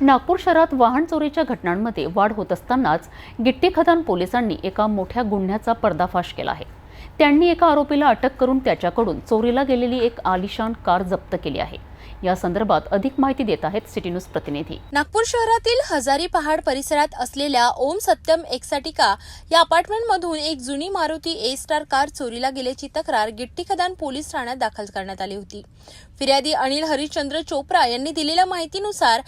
नागपूर शहरात वाहन चोरीच्या घटनांमध्ये वाढ होत असतानाच गिट्टी खदान पोलिसांनी एका मोठ्या गुन्ह्याचा पर्दाफाश केला आहे. त्यांनी एका आरोपीला अटक करून त्याच्याकडून चोरीला गेलेली एक आलिशान कार जप्त केली आहे. या संदर्भात अधिक माहिती देत आहेत सिटी न्यूज प्रतिनिधी. नागपूर शहरातील हजारी पहाड परिसरात असलेल्या ओम सत्यम एक्साटिका या अपार्टमेंटमधून एक जुनी मारुती ए स्टार कार चोरीला गेल्याची तक्रार गिट्टी खदान पोलीस ठाण्यात दाखल करण्यात आली होती. फिर्यादी अनिल हरिश्चंद्र चोप्रा यांनी दिलेल्या माहितीनुसार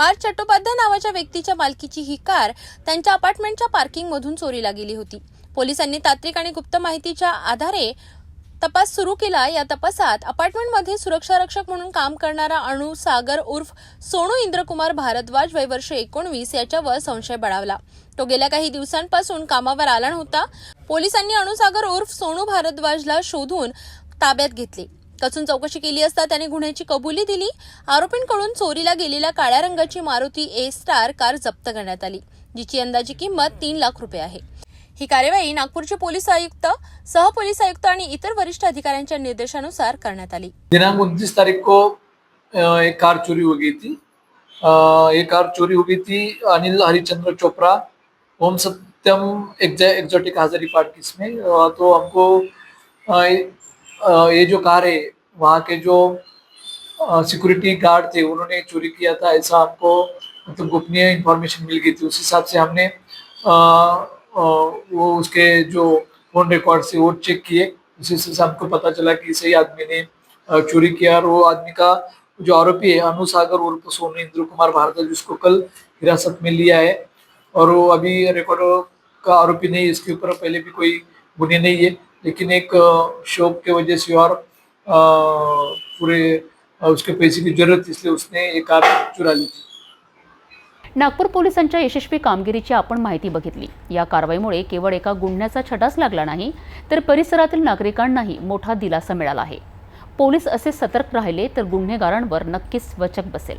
पार्थ चट्टोपाध्याय नावाच्या व्यक्तीच्या मालकीची ही कार त्यांच्या अपार्टमेंटच्या पार्किंगमधून चोरीला गेली होती. पोलिसांनी तांत्रिक आणि गुप्त माहितीच्या आधारे तपास सुरू केला. या तपासात अपार्टमेंटमध्ये सुरक्षा रक्षक म्हणून काम करणारा अणु सागर उर्फ सोनू इंद्रकुमार भारद्वाज वय वर्ष एकोणवीस याच्यावर संशय बळावला. तो गेल्या काही दिवसांपासून कामावर आला नव्हता. पोलिसांनी अणुसागर उर्फ सोनू भारद्वाजला शोधून ताब्यात घेतले. कसून चौकशी केली असता त्याने गुन्ह्याची कबुली दिली. आरोपींकडून चोरीला गेलेल्या काळ्या रंगाची मारुती ए स्टार कार जप्त करण्यात आली जिची अंदाजी किंमत तीन लाख रुपये आहे. ही कार्यवाही नागपूरचे पोलीस आयुक्त सहपोलीस आयुक्त आणि इतर वरिष्ठ अधिकाऱ्यांच्या निर्देशानुसार करण्यात आली. दिनांक उनतीस तारीख को एक कार चोरी हो गई थी. कार चोरी हो गई थी अनिल हरिचंद्र चोपड़ा ओम सत्यम एक्जोटिक हाजरी पार्क इसमें तो हमको ये जो कार है वहाँ के जो सिक्योरिटी गार्ड थे उन्होंने चोरी किया था ऐसा हमको मतलब गोपनीय इंफॉर्मेशन मिल गई थी। उस हिसाब से हमने अ, अ, वो उसके जो फ़ोन रिकॉर्ड से वो चेक किए। उसी से हमको पता चला कि सही आदमी ने चोरी किया और वो आदमी का जो आरोपी है अनुसागर उर्फ़ सोनू इंद्र कुमार भारद्वाज जिसको कल हिरासत में लिया है। और वो अभी रिकॉर्ड का आरोपी नहीं इसके ऊपर पहले भी कोई गुने नहीं है। लेकिन एक शौक के वजह से और पूरे उसके पैसे की जरूरत इसलिए उसने एक कार चुरा ली थी। नागपूर पोलिसांच्या यशस्वी कामगिरीची आपण माहिती बघितली. या कारवाईमुळे केवळ एका गुन्ह्याचा छटाच लागला नाही तर परिसरातील नागरिकांनाही मोठा दिलासा मिळाला आहे. पोलीस असे सतर्क राहिले तर गुन्हेगारांवर नक्कीच वचक बसेल.